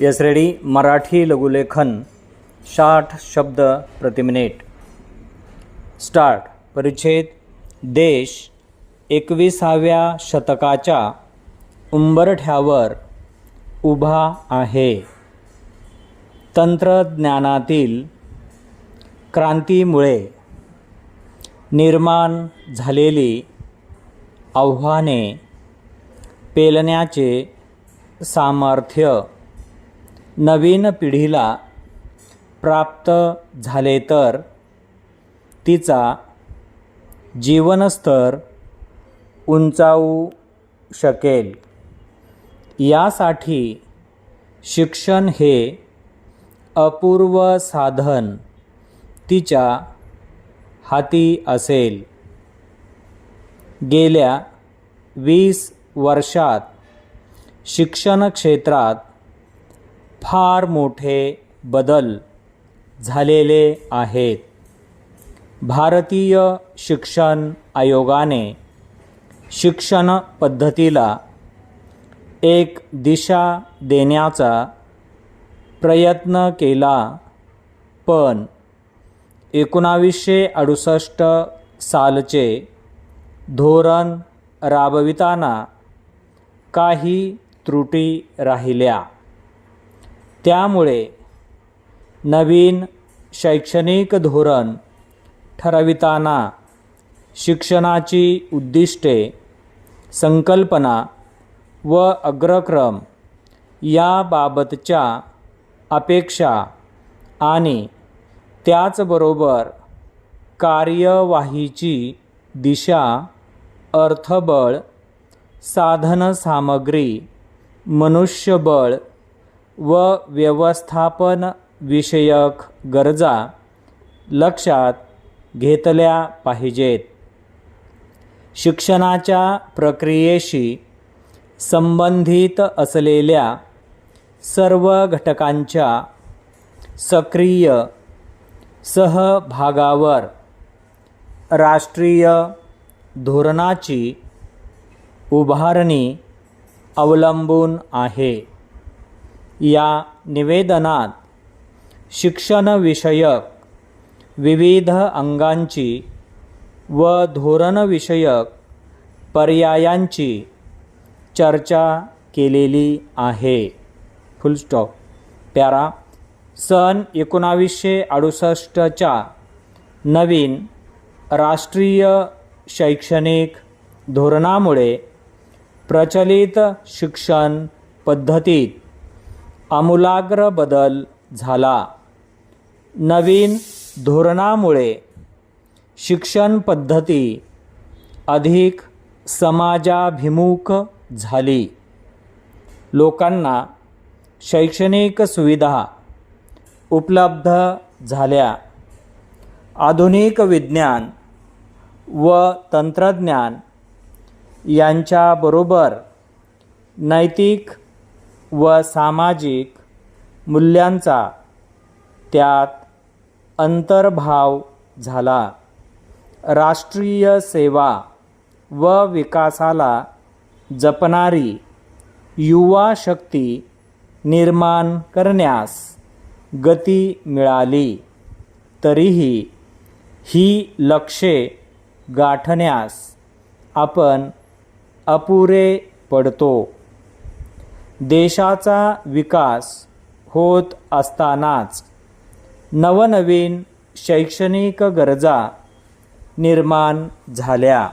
Yes ready. Marathi लघुलेखन. साठ शब्द प्रति मिनिट स्टार्ट. परिच्छेद. देश एकविसाव्या शतकाच्या उंबरठ्यावर उभा आहे. तंत्रज्ञानातील क्रांतीमुळे निर्माण झालेली आव्हाने पेलण्याचे सामर्थ्य नवीन पिढीला प्राप्त झाले तर तिचा जीवनस्तर उंचावू शकेल. यासाठी शिक्षण हे अपूर्व साधन तिच्या हाती असेल. गेल्या वीस वर्षात शिक्षण क्षेत्रात फार मोठे बदल झालेले आहेत. भारतीय शिक्षण आयोगाने शिक्षण पद्धतीला एक दिशा देण्याचा प्रयत्न केला पण एकोणावीसशे अडुसष्ट सालचे धोरण राबविताना काही त्रुटी राहिल्या. त्यामुळे नवीन शैक्षणिक धोरण ठरविताना शिक्षणाची उद्दिष्टे संकल्पना व अग्रक्रम याबाबतच्या अपेक्षा आणि त्याचबरोबर कार्यवाहीची दिशा अर्थबळ साधनसामग्री मनुष्यबळ व व्यवस्थापन विषयक गरजा लक्षात घेतल्या पाहिजेत. शिक्षणाच्या प्रक्रियेशी संबंधित असलेल्या सर्व घटकांच्या सक्रिय सहभागावर राष्ट्रीय धोरणाची उभारणी अवलंबून आहे. या निवेदनात शिक्षणविषयक विविध अंगांची व धोरणविषयक पर्यायांची चर्चा केलेली आहे. फुलस्टॉप प्यारा सन एकोणावीसशे अडुसष्टच्या नवीन राष्ट्रीय शैक्षणिक धोरणामुळे प्रचलित शिक्षण पद्धतीत आमूलाग्र बदल झाला. नवीन धोरणामुळे शिक्षण पद्धती अधिक समाजाभिमुख झाली. लोकांना शैक्षणिक सुविधा उपलब्ध झाल्या. आधुनिक विज्ञान व तंत्रज्ञान यांच्याबरोबर नैतिक व सामाजिक मूल्यांचा त्यात अंतर्भाव झाला. राष्ट्रीय सेवा व विकासाला जपणारी युवा शक्ती निर्माण करण्यास गती मिळाली. तरीही ही लक्ष्ये गाठण्यास आपण अपुरे पडतो. देशाचा विकास होत असतानाच नवनवीन शैक्षणिक गरजा निर्माण झाल्या.